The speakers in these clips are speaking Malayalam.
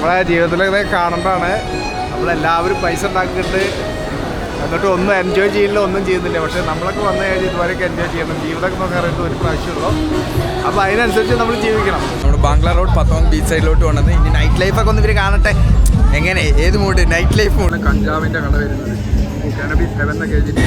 നമ്മളെ ജീവിതത്തിലൊക്കെ കാണേണ്ടതാണ് നമ്മളെല്ലാവരും പൈസ ഉണ്ടാക്കിയിട്ട് എന്നിട്ട് ഒന്നും എൻജോയ് ചെയ്യില്ല ഒന്നും ചെയ്യുന്നില്ല. പക്ഷേ നമ്മളൊക്കെ വന്നു കഴിഞ്ഞാൽ ഇതുവരെയൊക്കെ എൻജോയ് ചെയ്യണം. ജീവിതമൊക്കെ എന്ന് പറയുന്നത് ഒരു പ്രാവശ്യമുള്ളൂ. അപ്പോൾ അതിനനുസരിച്ച് നമ്മൾ ജീവിക്കണം. നമ്മൾ ബാംഗ്ലാർ റോഡ് പത്തോം ബീച്ച് സൈഡിലോട്ട് വന്നത്. ഇനി നൈറ്റ് ലൈഫൊക്കെ ഒന്ന് ഇവർ കാണട്ടെ. എങ്ങനെ? ഏത് മൂഡ് നൈറ്റ് ലൈഫ് മൂഡ് കഞ്ചാവിന്റെ കട വരുന്നത്. കനബി സെവൻ എന്നൊക്കെ എഴുതിയിട്ട്.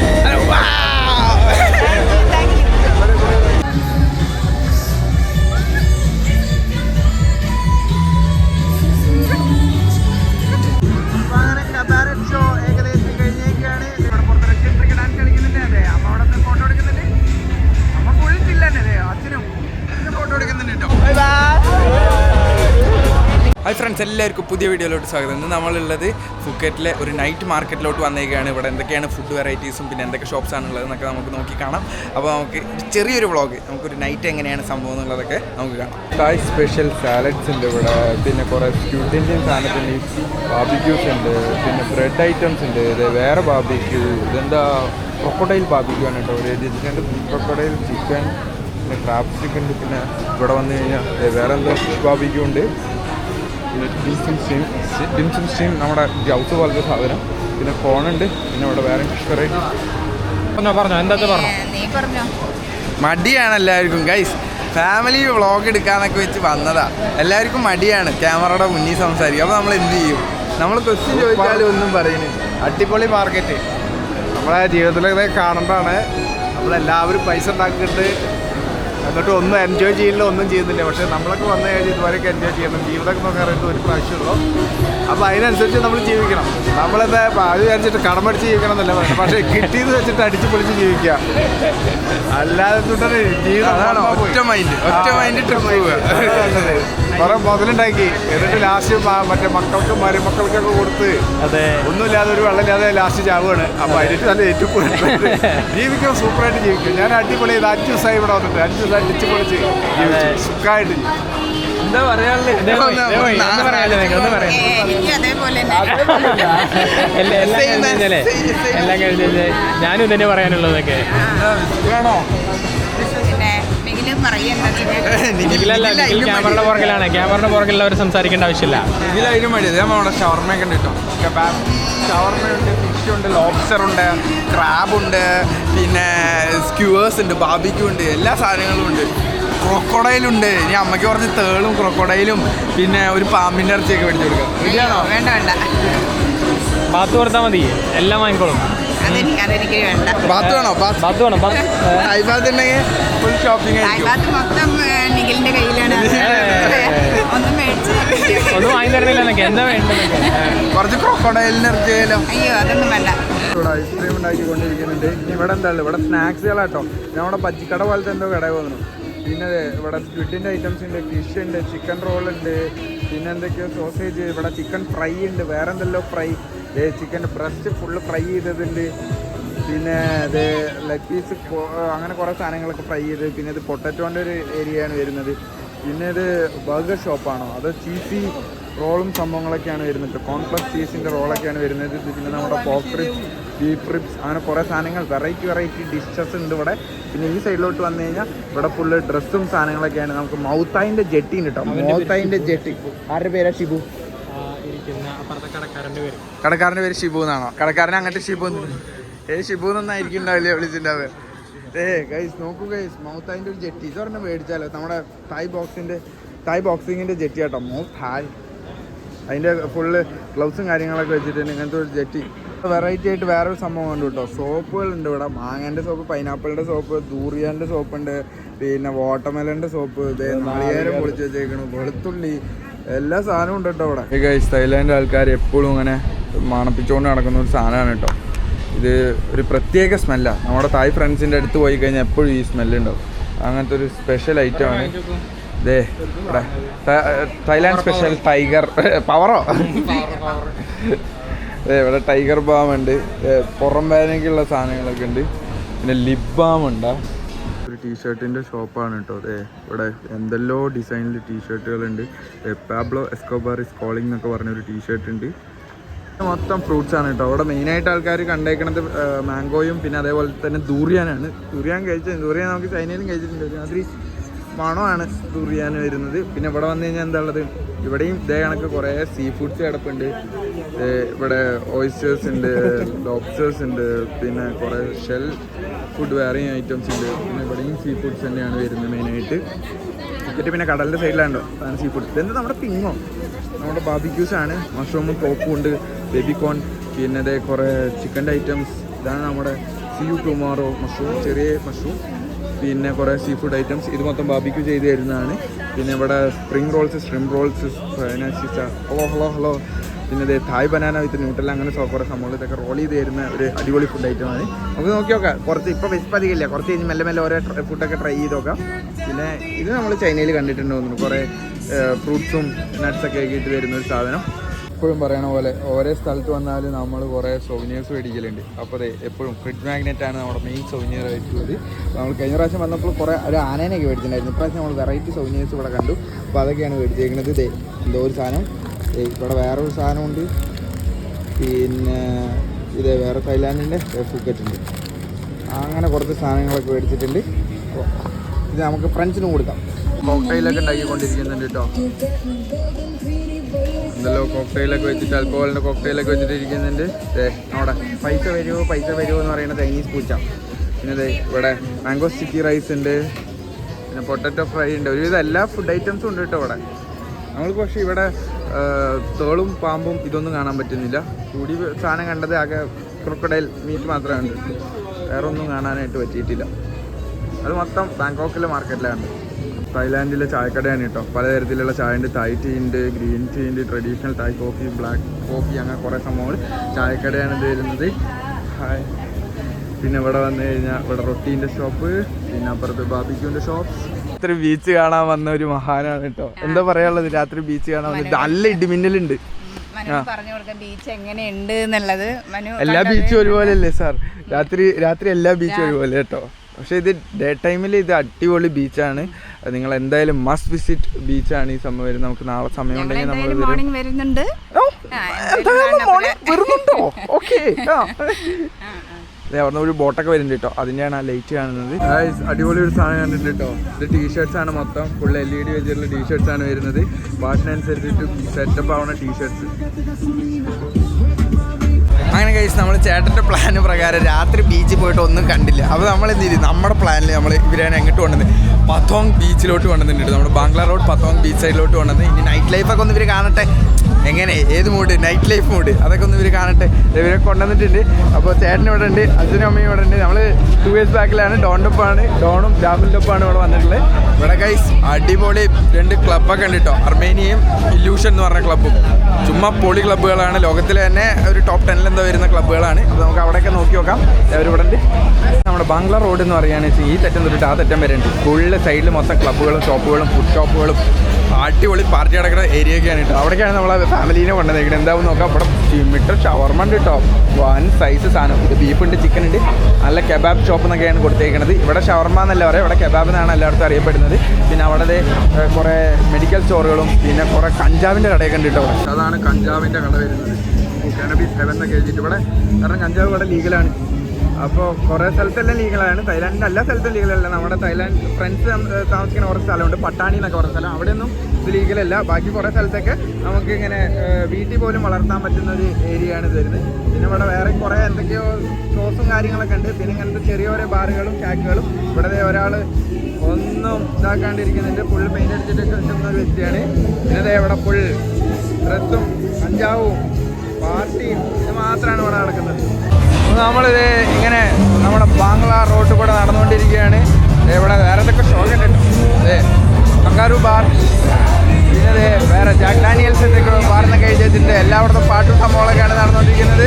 എല്ലാവർക്കും പുതിയ വീഡിയോയിലോട്ട് സ്വാഗതം. ഇന്ന് നമ്മളുള്ളത് ഫുക്കറ്റിലെ ഒരു നൈറ്റ് മാർക്കറ്റിലോട്ട് വന്നേക്കാണ്. ഇവിടെ എന്തൊക്കെയാണ് ഫുഡ് വെറൈറ്റീസും പിന്നെ എന്തൊക്കെ ഷോപ്സ് ആണുള്ളത് എന്നൊക്കെ നമുക്ക് നോക്കി കാണാം. അപ്പോൾ നമുക്ക് ചെറിയൊരു വ്ളോഗ് നമുക്കൊരു നൈറ്റ് എങ്ങനെയാണ് സംഭവം എന്നുള്ളതൊക്കെ നമുക്ക് കാണാം. തായ് സ്പെഷ്യൽ സാലഡ്സ് ഉണ്ട് ഇവിടെ. പിന്നെ കുറേ ക്യൂട്ട് ഇന്ത്യൻ സാധനത്തിന് ബാബിക്യൂസ് ഉണ്ട്. പിന്നെ ബ്രെഡ് ഐറ്റംസ് ഉണ്ട്. ഇത് വേറെ ബാബിക്യൂ ഇതെന്താ? ക്രൊക്കോഡൈൽ ബാബിക്യൂ ആണ് കേട്ടോ. ഒരു ക്രൊക്കോഡൈൽ ചിക്കൻ പിന്നെ ക്രാബ് ചിക്കൻ ഉണ്ട് പിന്നെ ഇവിടെ വന്നു കഴിഞ്ഞാൽ വേറെ എന്തോ ബാബിക്യൂ ഉണ്ട്. പിന്നെ ഡിംസും സ്റ്റീം ഡിംസും സ്റ്റീം നമ്മുടെ ഗ്ലൗസ് പോലത്തെ സാധനം. പിന്നെ ഫോണുണ്ട് പിന്നെ ഇവിടെ വേറെ ഫിഷ് വെറൈറ്റി പറഞ്ഞോ എന്താ പറഞ്ഞോ? നീ പറഞ്ഞോ. മടിയാണ് എല്ലാവർക്കും ഗൈസ് ഫാമിലി വ്ളോഗ് എടുക്കാന്നൊക്കെ വെച്ച് വന്നതാ. എല്ലാവർക്കും മടിയാണ് ക്യാമറയുടെ മുന്നിൽ സംസാരിക്കും അപ്പോൾ നമ്മൾ എന്ത് ചെയ്യും? നമ്മൾ ക്വസ്റ്റ്യൻ ചോദിച്ചാലും ഒന്നും പറയുന്നു അടിപൊളി മാർക്കറ്റ് നമ്മളെ ജീവിതത്തിലൊക്കെ കാണേണ്ടതാണ് നമ്മളെല്ലാവരും പൈസ ഉണ്ടാക്കിയിട്ട് എന്നിട്ട് ഒന്നും എൻജോയ് ചെയ്യില്ല ഒന്നും ചെയ്യുന്നില്ല. പക്ഷേ നമ്മളൊക്കെ വന്നു കഴിഞ്ഞാൽ ഇതുവരെയൊക്കെ എൻജോയ് ചെയ്യണം. ജീവിതമൊക്കെ പറയുന്നത് ഒരു പ്രാവശ്യമുള്ളൂ അപ്പോൾ അതിനനുസരിച്ച് നമ്മൾ ജീവിക്കണം. നമ്മളെന്താ അത് വിചാരിച്ചിട്ട് കടമടിച്ച് ജീവിക്കണം എന്നല്ല പറയുന്നത്. പക്ഷേ കിട്ടിയത് വെച്ചിട്ട് അടിച്ച് പൊളിച്ച് ജീവിക്കുക. അല്ലാതെ ജീവിതം ഒറ്റ മൈൻഡ് ഒറ്റ മൈൻഡ് ട്രിപ്പ്. പോവുക. കുറെ മുതലുണ്ടാക്കി. എന്നിട്ട് ലാസ്റ്റ് മറ്റേ മക്കൾക്കും മരുമക്കൾക്കൊക്കെ കൊടുത്ത് അതെ. ഒന്നുമില്ലാതെ ഒരു വെള്ളമില്ലാതെ ലാസ്റ്റ് ചാവുകയാണ്. അപ്പൊ അതിന് നല്ല ഏറ്റവും ജീവിക്കണം സൂപ്പറായിട്ട് ജീവിക്കും ഞാൻ അടിപൊളി ചെയ്ത് അഞ്ച് ദിവസമായി ഇവിടെ വന്നിട്ട്. അഞ്ച് ദിവസം അടിച്ചു പൊളിച്ച് ജീവിച്ചു. സുഖമായിട്ട് എന്താ പറയാനുള്ളത്? തന്നെ. എല്ലാം കഴിഞ്ഞല്ലേ ഞാനും ഇതന്നെ പറയാനുള്ളതൊക്കെ. വേണോ നിഖിൽ ക്യാമറയുടെ പുറകിലാണ്. ക്യാമറയുടെ പുറകിലുള്ളവർ സംസാരിക്കേണ്ട ആവശ്യമില്ല. ഇതിലതിനും മതി. നമ്മുടെ ഷവർമയൊക്കെ ഉണ്ട് കേട്ടോ. ഷവർമയുണ്ട് ഫിഷ് ഉണ്ട് ലോബ്സ്റ്റർ ഉണ്ട് ക്രാബ് ഉണ്ട് പിന്നെ സ്ക്യൂവേഴ്സ് ഉണ്ട് ബാബിക്യൂ ഉണ്ട് എല്ലാ സാധനങ്ങളും ഉണ്ട്. ക്രൊക്കോഡൈലുണ്ട് ഇനി അമ്മയ്ക്ക് കുറച്ച് തേളും ക്രൊക്കോഡൈലും പിന്നെ ഒരു പാമ്പിന്റെ ഇറച്ചിയൊക്കെ മേടിച്ചു കൊടുക്കാം. വേണ്ട വേണ്ട. ബാത്ത് കൊടുത്താൽ മതി. എല്ലാം വാങ്ങിക്കോളും. അതെനിക്ക് അതെനിക്ക് വേണ്ട. ബാത്ത് വേണോ? ബാത്ത്. ബാത്ത് വേണം ബാത്ത്. ഉണ്ടെങ്കിൽ ഫുൾ ഷോപ്പിംഗ് ആയിരിക്കും. അത് മൊത്തം ഏ, നിഖിലിന്റെ കയ്യിലാണ്. അത്. ഏ. ഒന്നും മേടിച്ച് ഒന്നും വാങ്ങി തരണില്ല എന്നൊക്കെ എന്താ വേണ്ടത് കുറച്ച് ക്രൊക്കോഡൈലിന് ഇറച്ചിയാലോ അയ്യോ അതൊന്നും വേണ്ട. ഇവിടെ ഐസ്ക്രീം ഉണ്ടാക്കിക്കൊണ്ടിരിക്കുന്നുണ്ട്. ഇവിടെ എന്താ ഇവിടെ സ്നാക്സുകളാട്ടോ നമ്മുടെ പച്ചിക്കട പോലത്തെ എന്തോ കട പോകുന്നു പിന്നെ ഇവിടെ സ്ക്വിഡിന്റെ ഐറ്റംസ് ഉണ്ട് ഫിഷ് ഉണ്ട് ചിക്കൻ റോൾ ഉണ്ട് പിന്നെ എന്തൊക്കെയോ സോസേജ് ഇവിടെ ചിക്കൻ ഫ്രൈ ഉണ്ട് വേറെ എന്തെല്ലോ fry chicken breast full fry ചെയ്തതുണ്ട് പിന്നെ ഇത് ലെഗ് പീസ് അങ്ങനെ കുറേ സാധനങ്ങളൊക്കെ ഫ്രൈ ചെയ്ത്. പിന്നെ ഇത് പൊട്ടറ്റോന്റെ ഒരു ഏരിയയാണ് വരുന്നത്. പിന്നെ ഇത് ബർഗർ ഷോപ്പാണോ അതോ ചീസി റോളും സംഭവങ്ങളൊക്കെയാണ് വരുന്നത്? കോൺഫ്ലക്സ് ചീസിന്റെ റോളൊക്കെയാണ് വരുന്നത്. ഇത് പിന്നെ നമ്മുടെ പോക്ക് റിപ്സ് ബീഫ് റിപ്സ് അങ്ങനെ കുറേ സാധനങ്ങൾ വെറൈറ്റി വെറൈറ്റി ഡിഷസ് ഉണ്ട് ഇവിടെ. പിന്നെ ഈ സൈഡിലോട്ട് വന്നു കഴിഞ്ഞാൽ ഇവിടെ ഫുള്ള് ഡ്രസ്സും സാധനങ്ങളൊക്കെയാണ്. നമുക്ക് മൗത്തായിന്റെ ജെട്ടി ഉണ്ട് കേട്ടോ മൗത്തായിന്റെ ജെട്ടി. ആരുടെ പേരാ ഷിബു? അപ്പുറത്തെ പേര്. ഷിബു എന്നാണോ? കടക്കാരൻ അങ്ങോട്ട് ഷിബു എന്ന്. ഏ ഷിബു എന്നായിരിക്കും ഉണ്ടാവില്ല വിളിച്ചിട്ടുണ്ടാവുക ഏ ഗൈസ് നോക്കൂ ഗൈസ് മൗത്ത് അതിന്റെ ഒരു ജെട്ടി. ഇത് പറഞ്ഞാൽ മേടിച്ചാലോ? നമ്മുടെ തായ് ബോക്സിന്റെ തായ് ബോക്സിങ്ങിന്റെ ജെട്ടി കേട്ടോ. മൗത്ത് ഹായ് അതിന്റെ ഫുള്ള് ഗ്ലൗസും കാര്യങ്ങളൊക്കെ വെച്ചിട്ടുണ്ട്. ഇങ്ങനത്തെ ഒരു ജെട്ടി. വെറൈറ്റി ആയിട്ട് വേറൊരു സംഭവം ഉണ്ട് കേട്ടോ. സോപ്പുകളുണ്ട് ഇവിടെ. മാങ്ങേന്റെ സോപ്പ് പൈനാപ്പിളിന്റെ സോപ്പ് ദൂറിയാന്റെ സോപ്പ് ഉണ്ട് പിന്നെ വാട്ടർമെലന്റെ സോപ്പ്. നാളികേരം പൊളിച്ച് വെച്ചേക്കണു. വെളുത്തുള്ളി എല്ലാ സാധനവും ഉണ്ട് കേട്ടോ ഇവിടെ ഗൈസ് തായ്ലാൻഡ് ആൾക്കാർ എപ്പോഴും ഇങ്ങനെ മണപ്പിച്ചുകൊണ്ട് നടക്കുന്ന ഒരു സാധനമാണ് കേട്ടോ. ഇത് ഒരു പ്രത്യേക സ്മെല്ലാണ് നമ്മുടെ തായ് ഫ്രണ്ട്സിന്റെ അടുത്ത് പോയി കഴിഞ്ഞാൽ എപ്പോഴും ഈ സ്മെല്ല് ഉണ്ടാവും. അങ്ങനത്തെ ഒരു സ്പെഷ്യൽ ഐറ്റമാണ് ദേ ഇവിടെ. തായ്ലാൻഡ് സ്പെഷ്യൽ ടൈഗർ പവറോ അതെ ഇവിടെ ടൈഗർ ബാം ഉണ്ട്. പുറം വേദനയ്ക്കുള്ള സാധനങ്ങളൊക്കെ ഉണ്ട്. പിന്നെ ലിപ് ബാം ഉണ്ട്. ഒരു ടീഷർട്ടിന്റെ ഷോപ്പാണ് കേട്ടോ അതെ. ഇവിടെ എന്തെല്ലോ ഡിസൈനിൽ ടീഷർട്ടുകളുണ്ട്. പാബ്ലോ എസ്കോബാർ ഇസ് കോളിംഗ് എന്നൊക്കെ പറഞ്ഞൊരു ടീഷർട്ട് ഉണ്ട് മൊത്തം ഫ്രൂട്ട്സ് ആണ് കേട്ടോ. അവിടെ മെയിനായിട്ട് ആൾക്കാർ കണ്ടേക്കണത് മാംഗോയും പിന്നെ അതേപോലെ തന്നെ ദൂറിയാനാണ് ദൂറിയാൻ കഴിച്ചത്. ദൂറിയാൻ നമുക്ക് ചൈനയിലും കഴിച്ചിട്ടുണ്ട്. ഒരുമാതിരി മണമാണ് ദൂറിയാൻ വരുന്നത്. പിന്നെ ഇവിടെ വന്നു കഴിഞ്ഞാൽ എന്താ ഉള്ളത്? ഇവിടെയും ഇതേ കണക്ക് കുറേ സീ ഫുഡ്സ് കിടപ്പുണ്ട് ഇവിടെ ഓയിസ്റ്റേഴ്സ് ഉണ്ട് ലോബ്സ്റ്റേഴ്സ് ഉണ്ട് പിന്നെ കുറേ ഷെൽ ഫുഡ് വേറെയും ഐറ്റംസ് ഉണ്ട്. പിന്നെ ഇവിടെയും സീ ഫുഡ്സ് തന്നെയാണ് വരുന്നത് മെയിനായിട്ട് എന്നിട്ട് പിന്നെ കടലിന്റെ സൈഡിലാണ്ടോ അതാണ് സീ ഫുഡ് ഇതെന്താ നമ്മുടെ പിങ്ങോ? നമ്മുടെ ബാബിക്യൂസ് ആണ്. മഷ്റൂം പോപ്പും ഉണ്ട് ബേബിക്കോൺ പിന്നെ അതേ കുറേ ചിക്കന്റെ ഐറ്റംസ് ഇതാണ് നമ്മുടെ സീ യു ടുമോറോ മഷ്റൂം ചെറിയ മഷ്റൂം പിന്നെ കുറേ സീ ഫുഡ് ഐറ്റംസ് ഇത് മൊത്തം ബാബിക്യൂ ചെയ്ത് തരുന്നതാണ്. പിന്നെ ഇവിടെ സ്പ്രിംഗ് റോൾസ് സ്ട്രിം റോൾസ് ഹലോ ഹലോ ഹലോ. പിന്നെ ഇത് തായ് ബനാന വിത്ത് ന്യൂട്രൽ അങ്ങനെ കുറേ സംഭവങ്ങൾ ഇതൊക്കെ റോൾ ചെയ്ത് തരുന്ന ഒരു അടിപൊളി ഫുഡ് ഐറ്റമാണ് നമുക്ക് നോക്കി നോക്കാം. കുറച്ച് ഇപ്പോൾ വിസ്പധികമില്ല കുറച്ച് കഴിഞ്ഞ് മെല്ലെ മെല്ലെ ഓരോ ഫുഡൊക്കെ ട്രൈ ചെയ്ത് നോക്കാം. പിന്നെ ഇത് നമ്മൾ ചൈനയിൽ കണ്ടിട്ടുണ്ടോ തോന്നുന്നു കുറേ ഫ്രൂട്ട്സും നട്ട്സൊക്കെ ആക്കിയിട്ട് വരുന്ന ഒരു സാധനം. എപ്പോഴും പറയണ പോലെ ഓരോ സ്ഥലത്ത് വന്നാലും നമ്മൾ കുറേ സൊവിനിയേഴ്സ് മേടിക്കലുണ്ട്. അപ്പോൾ അതെ എപ്പോഴും ഫ്രിഡ് മാഗ്നറ്റ് ആണ് നമ്മുടെ മെയിൻ സൊവിനിയർ ആയിട്ടുള്ളത്. നമ്മൾ കഴിഞ്ഞ പ്രാവശ്യം വന്നപ്പോൾ കുറേ ഒരു ആനേനെയൊക്കെ മേടിച്ചിട്ടുണ്ടായിരുന്നു. ഇപ്രാവശ്യം നമ്മൾ വെറൈറ്റി സൊവിനിയേഴ്സ് ഇവിടെ കണ്ടു. അപ്പോൾ അതൊക്കെയാണ് മേടിച്ചേക്കുന്നത് ഇതേ എന്തോ ഒരു സാധനം. ഇവിടെ വേറൊരു സാധനമുണ്ട്. പിന്നെ ഇത് വേറെ തായ്ലാൻഡിന്റെ ഫുക്കറ്റ് ഉണ്ട്. അങ്ങനെ കുറച്ച് സാധനങ്ങളൊക്കെ മേടിച്ചിട്ടുണ്ട്. ഇത് നമുക്ക് ഫ്രണ്ട്സിനും കൊടുക്കാം. കോക്ടെയിലൊക്കെ ഉണ്ടാക്കിക്കൊണ്ടിരിക്കുന്നുണ്ട് കേട്ടോ എന്തല്ലോ കോക്ടൈലൊക്കെ വെച്ചിട്ട് ആൽക്കഹോളിന്റെ കോക്ടൈലൊക്കെ വെച്ചിട്ട് ഇരിക്കുന്നുണ്ട്. അവിടെ പൈസ വരുമോ പൈസ വരുമോ എന്ന് പറയുന്ന ചൈനീസ് പൂച്ച. പിന്നെ ഇവിടെ മാംഗോ സ്റ്റിക്കി റൈസ് ഉണ്ട്. പിന്നെ പൊട്ടറ്റോ ഫ്രൈ ഉണ്ട്. ഒരുവിധം എല്ലാ ഫുഡ് ഐറ്റംസും ഉണ്ട് കേട്ടോ ഇവിടെ. നമ്മൾക്ക് പക്ഷേ ഇവിടെ തേളും പാമ്പും ഇതൊന്നും കാണാൻ പറ്റുന്നില്ല. കൂടി സാധനം കണ്ടത് ആകെ ക്രൊക്കഡൈൽ മീറ്റ് മാത്രമേ ഉണ്ട് വേറെ ഒന്നും കാണാനായിട്ട് പറ്റിയിട്ടില്ല. അത് മൊത്തം ബാങ്കോക്കിലെ മാർക്കറ്റിലാണ് തായ്ലാൻഡിലെ ചായക്കടയാണ് കേട്ടോ പലതരത്തിലുള്ള ചായ ഉണ്ട് തായ് ടീ ഉണ്ട് ഗ്രീൻ ടീ ഉണ്ട് traditional Thai coffee black coffee അങ്ങനെ കുറേ സംഭവങ്ങൾ ചായക്കടയാണ് ഇത് വരുന്നത് ഹായ് പിന്നെ ഇവിടെ വന്നു കഴിഞ്ഞാൽ ഇവിടെ റൊട്ടീന്റെ ഷോപ്പ് പിന്നെ അപ്പുറത്ത് ബാബിക്യൂന്റെ ഷോപ്പ് രാത്രി ബീച്ച് കാണാൻ വന്ന ഒരു മഹാനാണ് കേട്ടോ എന്താ പറയാനുള്ളത്? രാത്രി ബീച്ച് കാണാൻ വന്നത് നല്ല ഇടിമിന്നലുണ്ട്. ബീച്ച് എങ്ങനെയുണ്ട് എന്നുള്ളത് മനു എല്ലാ ബീച്ചും ഒരുപോലെ അല്ലേ സാർ? രാത്രി രാത്രി എല്ലാ ബീച്ചും ഒരുപോലെ കേട്ടോ പക്ഷേ ഇത് ഡേ ടൈമിൽ ഇത് അടിപൊളി ബീച്ചാണ്. നിങ്ങൾ എന്തായാലും മസ്റ്റ് വിസിറ്റ് ബീച്ചാണ് ഈ സമയം വരുന്നത്. നമുക്ക് നാളെ സമയം ഉണ്ടെങ്കിൽ നമ്മൾ മോർണിംഗ് വരുന്നുണ്ട്. വരുന്നുണ്ടോ? ഓക്കെ ആ, ആ. അവിടെ ഒരു ബോട്ടൊക്കെ വരുന്നുണ്ട് കേട്ടോ. അതിന്റെയാണ് ആ ലൈറ്റ് കാണുന്നത്. അടിപൊളി ഒരു സാധനം കണ്ടിട്ടുണ്ട് കേട്ടോ. ഇത് ടീഷർട്സ് ആണ് മൊത്തം. ഫുൾ എൽ ഇ ഡി വെച്ചിട്ടുള്ള ടീഷർട്സ് ആണ് വരുന്നത്. പാട്ടിനനുസരിച്ചിട്ട് സെറ്റപ്പ് ആവുന്ന ടീഷർട്സ് അങ്ങനെ കഴിച്ച് നമ്മൾ ചേട്ടന്റെ പ്ലാന് പ്രകാരം രാത്രി ബീച്ചിൽ പോയിട്ട് ഒന്നും കണ്ടില്ല. അപ്പോൾ നമ്മൾ എന്ത് ചെയ്തു നമ്മുടെ പ്ലാനിൽ നമ്മൾ ഇവരെ എങ്ങോട്ട് കൊണ്ടുവന്നത് പത്തോങ് ബീച്ചിലോട്ട് കൊണ്ടുവന്നിട്ടുണ്ട് നമ്മുടെ ബാംഗ്ലാർ റോഡ് പത്തോങ് ബീച്ച് സൈഡിലോട്ട് കൊണ്ടുവന്ന് ഇനി നൈറ്റ് ലൈഫൊക്കെ ഒന്ന് ഇവർ കാണട്ടെ. എങ്ങനെ? ഏത് മൂഡ് നൈറ്റ് ലൈഫ് മൂഡ് അതൊക്കെ ഒന്ന് ഇവർ കാണട്ടെ. ഇവരെ കൊണ്ടുവന്നിട്ടുണ്ട്. അപ്പോൾ ചേട്ടൻ ഇവിടെ ഉണ്ട് അച്ഛനും അമ്മയും ഇവിടെ ഉണ്ട്. നമ്മൾ ടു ഇയേഴ്സ് ബാക്കിലാണ് ഡോണ്ടൊപ്പാണ് ഡോണും രാഹുലിന്റെ ഒപ്പമാണ് ഇവിടെ വന്നിട്ടുള്ളത്. ഇവിടെ കൈസ് അടിപൊളി രണ്ട് ക്ലബ്ബൊക്കെ ഉണ്ട് കേട്ടോ. അർമേനിയയും ഇല്യൂഷൻ എന്ന് പറഞ്ഞ ക്ലബ്ബും ചുമ്മാ പൊളി ക്ലബ്ബുകളാണ് ലോകത്തിലെ തന്നെ ഒരു ടോപ്പ് ടെന്നിൽ എന്തോ വരുന്ന ക്ലബ്ബുകളാണ്. അപ്പോൾ നമുക്ക് അവിടെയൊക്കെ നോക്കി നോക്കാം. അവരിവിടെ ഉണ്ട് നമ്മുടെ ബംഗ്ലാ റോഡ് എന്ന് പറയുകയാണെന്ന് വെച്ചാൽ ഈ തെറ്റം തൊട്ടിട്ട് ആ തെറ്റം വരെ ഉണ്ട് ഫുള്ള് സൈഡിൽ മൊത്തം ക്ലബ്ബുകളും ഷോപ്പുകളും ഫുഡ് ഷോപ്പുകളും അടിപൊളി പാർട്ടി നടക്കുന്ന ഏരിയയൊക്കെയാണ് കേട്ടോ. അവിടേക്കാണ് നമ്മളെ ഫാമിലീനെ കൊണ്ടുവന്നേക്കുന്നത് എന്താവും നോക്കാം. ഇവിടെ ചിമ്മിട്ടർ ഷവർമ ഉണ്ട് കേട്ടോ. വൺ സൈസ് സാധനം. ഇത് ബീഫ് ഉണ്ട് ചിക്കൻ ഉണ്ട്. നല്ല കെബാബ് ഷോപ്പ് എന്നൊക്കെയാണ് കൊടുത്തേക്കുന്നത് ഇവിടെ ഷവർമ എന്നല്ല പറയാം? ഇവിടെ കെബാബ് എന്നാണ് എല്ലായിടത്തും അറിയപ്പെടുന്നത്. പിന്നെ അവിടെ കുറേ മെഡിക്കൽ സ്റ്റോറുകളും പിന്നെ കുറേ കഞ്ചാവിന്റെ കടയൊക്കെ ഉണ്ട് കേട്ടോ അതാണ് കഞ്ചാവിന്റെ കട വരുന്നത്. കാനബീസ് ഹെവൻ എന്നൊക്കെ എഴുതിയിട്ട് ഇവിടെ കാരണം കഞ്ചാവ് ഇവിടെ ലീഗലാണ് അപ്പോൾ കുറേ സ്ഥലത്തെല്ലാം ലീഗലാണ് തായ്ലാൻഡിന്റെ എല്ലാ സ്ഥലത്തും ലീഗലല്ല നമ്മുടെ തായ്ലാൻഡ് ഫ്രണ്ട്സ് താമസിക്കുന്ന കുറേ സ്ഥലമുണ്ട്. പട്ടാണി എന്നൊക്കെ കുറേ സ്ഥലം. അവിടെയൊന്നും ഇത് ലീഗലല്ല ബാക്കി കുറേ സ്ഥലത്തൊക്കെ നമുക്ക് ഇങ്ങനെ വീട്ടിൽ പോലും വളർത്താൻ പറ്റുന്ന ഒരു ഏരിയയാണ് ഇത് വരുന്നത്. പിന്നെ ഇവിടെ വേറെ കുറേ എന്തൊക്കെയോ ഷോസും കാര്യങ്ങളൊക്കെ ഉണ്ട്. പിന്നെ ഇങ്ങനത്തെ ചെറിയ ഓരോ ബാറുകളും ചാക്കുകളും ഇവിടെ ഒരാൾ ഒന്നും ഇതാക്കാണ്ടിരിക്കുന്നുണ്ട്. ഫുൾ പെയിന്റ് നിൽക്കുന്ന ഒരു വ്യക്തിയാണ്. പിന്നെ ഇവിടെ ഫുൾ ഡ്രസ്സും കഞ്ചാവും മാത്രമാണ് നടക്കുന്നത്. നമ്മളിത് ഇങ്ങനെ നമ്മുടെ ബാംഗ്ലാ റോഡിൽ കൂടെ നടന്നുകൊണ്ടിരിക്കുകയാണ്. ഇവിടെ വേറെ എന്തൊക്കെ ഷോ കണ്ടിട്ടുണ്ട് അതെ കങ്കാരു ബാർ പിന്നെ വേറെ ജാക്ക് ഡാനിയൽസ് എന്തൊക്കെ ബാറിനൊക്കെ എഴുതി വെച്ചിട്ടുണ്ട് എല്ലായിടത്തും പാട്ടും സംഭവങ്ങളൊക്കെയാണ് നടന്നുകൊണ്ടിരിക്കുന്നത്.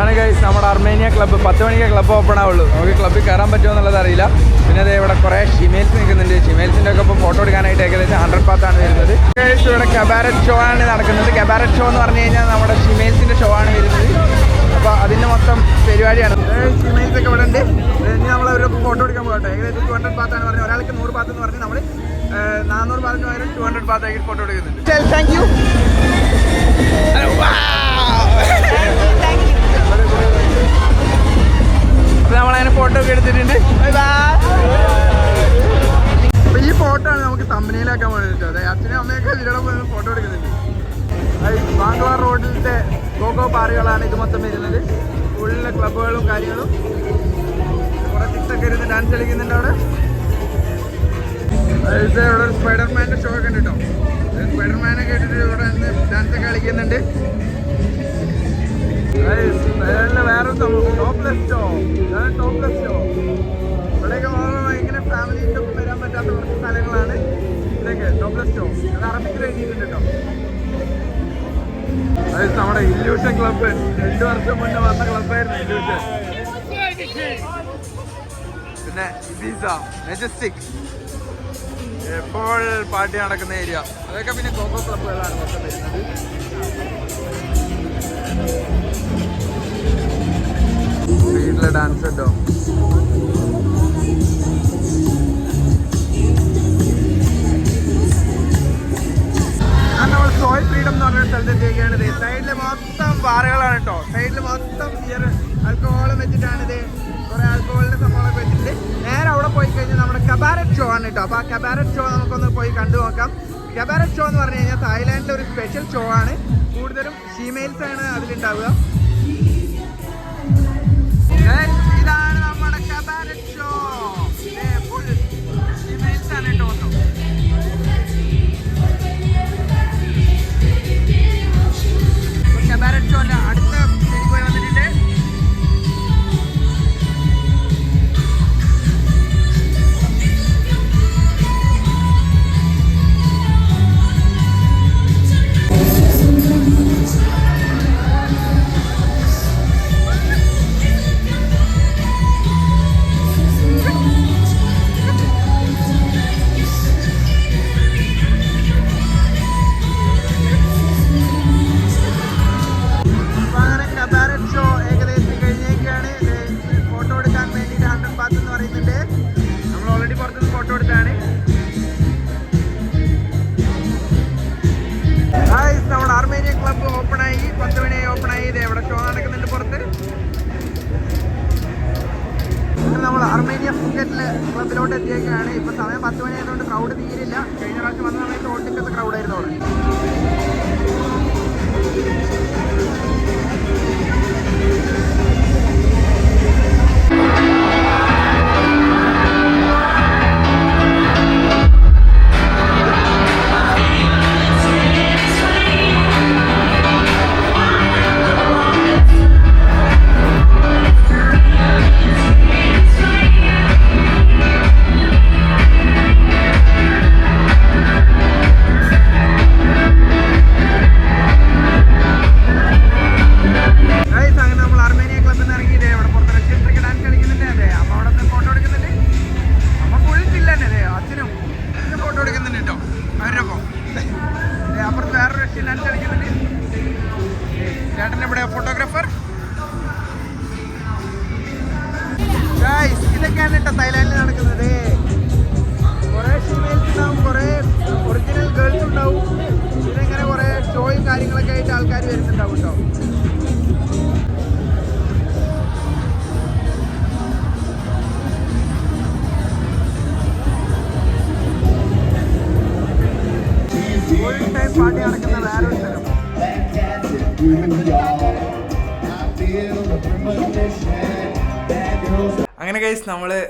ഇതാണ് ഗൈസ് നമ്മുടെ അർമേനിയ ക്ലബ്ബ് പത്ത് മണിക്ക് ക്ലബ്ബ് ഓപ്പൺ ആവുള്ളൂ. നമുക്ക് ക്ലബ്ബിൽ കയറാൻ പറ്റുമോ എന്നുള്ളത് അറിയില്ല. പിന്നെ അതേ ഇവിടെ കുറേ ഷിമേൽസ് നിൽക്കുന്നുണ്ട്. ഷിമേൽസിന്റെ ഒക്കെ ഇപ്പോൾ ഫോട്ടോ എടുക്കാനായിട്ട് ഏകദേശം ഹൺഡ്രഡ് പാത്താണ് വരുന്നത്. ഗൈസ് ഇവിടെ കബാരറ്റ് ഷോ ആണ് നടക്കുന്നത്. കബാരറ്റ് ഷോ എന്ന് പറഞ്ഞു കഴിഞ്ഞാൽ നമ്മുടെ ഷിമേൽസിന്റെ ഷോ ആണ് വരുന്നത്. അപ്പോൾ അതിന്റെ മൊത്തം പരിപാടിയാണ്. ഷിമേൽസ് ഒക്കെ ഇവിടെ ഉണ്ട്. ഇനി നമ്മൾ ഒരു ഫോട്ടോ എടുക്കാൻ പോകട്ടെ. ഏകദേശം ടു ഹൺഡ്രഡ് പാത്താണ് പറഞ്ഞത്. ഒരാൾക്ക് നൂറ് പാത്ത് എന്ന് പറഞ്ഞ് നമ്മൾ നാനൂറ് പാത്തിന് പകരം ടു ഹൺഡ്രഡ് പാത്തായിട്ട് ഫോട്ടോ എടുക്കുന്നുണ്ട്. താങ്ക് യു നമ്മളതിന് ഫോട്ടോ ഒക്കെ എടുത്തിട്ടുണ്ട്. അപ്പൊ ഈ ഫോട്ടോ ആണ് നമുക്ക് തമ്പനിയിലാക്കാൻ വേണ്ടിട്ട് അതെ അച്ഛനും അമ്മയൊക്കെ ഇതിലൂടെ പോയി ഫോട്ടോ എടുക്കുന്നുണ്ട്. ബാംഗ്ലാർ റോഡിലത്തെ ഗോഗോ ബാറുകളാണ് ഇത് മൊത്തം വരുന്നത്. ഫുള്ള് ക്ലബുകളും കാര്യങ്ങളും. കുറെ ചിക്സൊക്കെ ഇരുന്ന് ഡാൻസ് കളിക്കുന്നുണ്ട് അവിടെ. ഇവിടെ ഒരു സ്പൈഡർമാന്റെ ഷോ ഒക്കെ ഉണ്ട് കേട്ടോ. സ്പൈഡർമാനെ കേട്ടിട്ട് ഇവിടെ ഡാൻസ് ഒക്കെ കളിക്കുന്നുണ്ട്. ടോപ്ലെസ് ഷോ ഇതാണ് ടോപ്ലെസ് ഷോ ഇവിടെയൊക്കെ വളരെ ഇങ്ങനെ ഫാമിലിന്റെ വരാൻ പറ്റാത്ത കുറച്ച് സ്ഥലങ്ങളാണ് ഇതൊക്കെ ടോപ്ലെസ് ഷോ അത് അറബിക്കിൽ എഴുതിയിട്ടുണ്ട് കേട്ടോ അതായത് നമ്മുടെ ഇല്യൂഷൻ ക്ലബ്ബ് രണ്ടു വർഷം മുന്നേ വന്ന ക്ലബ്ബായിരുന്നു ഇല്യൂഷൻ പിന്നെ ഇബീസ മെജസ്റ്റിക് എപ്പോൾ പാർട്ടി നടക്കുന്ന ഏരിയ അതൊക്കെ പിന്നെ കോക്കോ ക്ലബ്ബുകളാണ് മൊത്തം ഡാൻസ് ഉണ്ടോ നമ്മൾ സോയിൽ ഫ്രീഡം എന്ന് പറഞ്ഞ സ്ഥലത്ത് എത്തിയൊക്കെയാണ് ഇത് സൈഡിൽ മൊത്തം പാറകളാണ് കേട്ടോ. സൈഡിൽ മൊത്തം ബിയർ ആൽക്കഹോളും വെച്ചിട്ടാണ് ഇത് കുറെ ആൽക്കഹോളിന്റെ സംഭവങ്ങളൊക്കെ വെച്ചിട്ട് നേരെ അവിടെ പോയി കഴിഞ്ഞാൽ നമ്മുടെ കബാരറ്റ് ഷോ ആണ് കേട്ടോ. അപ്പോൾ ആ കബാരറ്റ് ഷോ നമുക്കൊന്ന് പോയി കണ്ടു നോക്കാം. കബാരറ്റ് ഷോ എന്ന് പറഞ്ഞു കഴിഞ്ഞാൽ തായ്ലാൻഡിലെ ഒരു സ്പെഷ്യൽ ഷോ ആണ്. കൂടുതലും ഫീമെയിൽസ് ആണ് അതിലുണ്ടാവുക. ഇതാണ് നമ്മുടെ കബാരറ്റ് ഷോ ഫുൾ ഫീമെയിൽസ് ആണ് കേട്ടോ. കബാരറ്റ് ഷോന്റെ അടുത്ത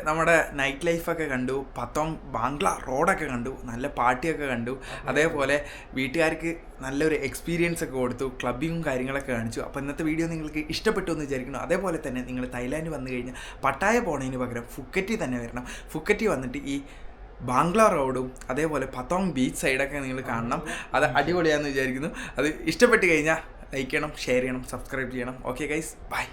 നമ്മുടെ നൈറ്റ് ലൈഫൊക്കെ കണ്ടു പത്തോങ് ബാംഗ്ല റോഡൊക്കെ കണ്ടു നല്ല പാർട്ടിയൊക്കെ കണ്ടു. അതേപോലെ വീട്ടുകാർക്ക് നല്ലൊരു എക്സ്പീരിയൻസ് ഒക്കെ കൊടുത്തു ക്ലബിങ്ങും കാര്യങ്ങളൊക്കെ കാണിച്ചു. അപ്പോൾ ഇന്നത്തെ വീഡിയോ നിങ്ങൾക്ക് ഇഷ്ടപ്പെട്ടു എന്ന് വിചാരിക്കുന്നു. അതേപോലെ തന്നെ നിങ്ങൾ തായ്ലാൻഡ് വന്നു കഴിഞ്ഞാൽ പട്ടായ പോണതിന് പകരം ഫുക്കറ്റി തന്നെ വരണം. ഫുക്കറ്റി വന്നിട്ട് ഈ ബാംഗ്ല റോഡും അതേപോലെ പത്തോങ് ബീച്ച് സൈഡൊക്കെ നിങ്ങൾ കാണണം. അത് അടിപൊളിയാണെന്ന് വിചാരിക്കുന്നു. അത് ഇഷ്ടപ്പെട്ട് കഴിഞ്ഞാൽ ലൈക്ക് ചെയ്യണം ഷെയർ ചെയ്യണം സബ്സ്ക്രൈബ് ചെയ്യണം. Okay guys bye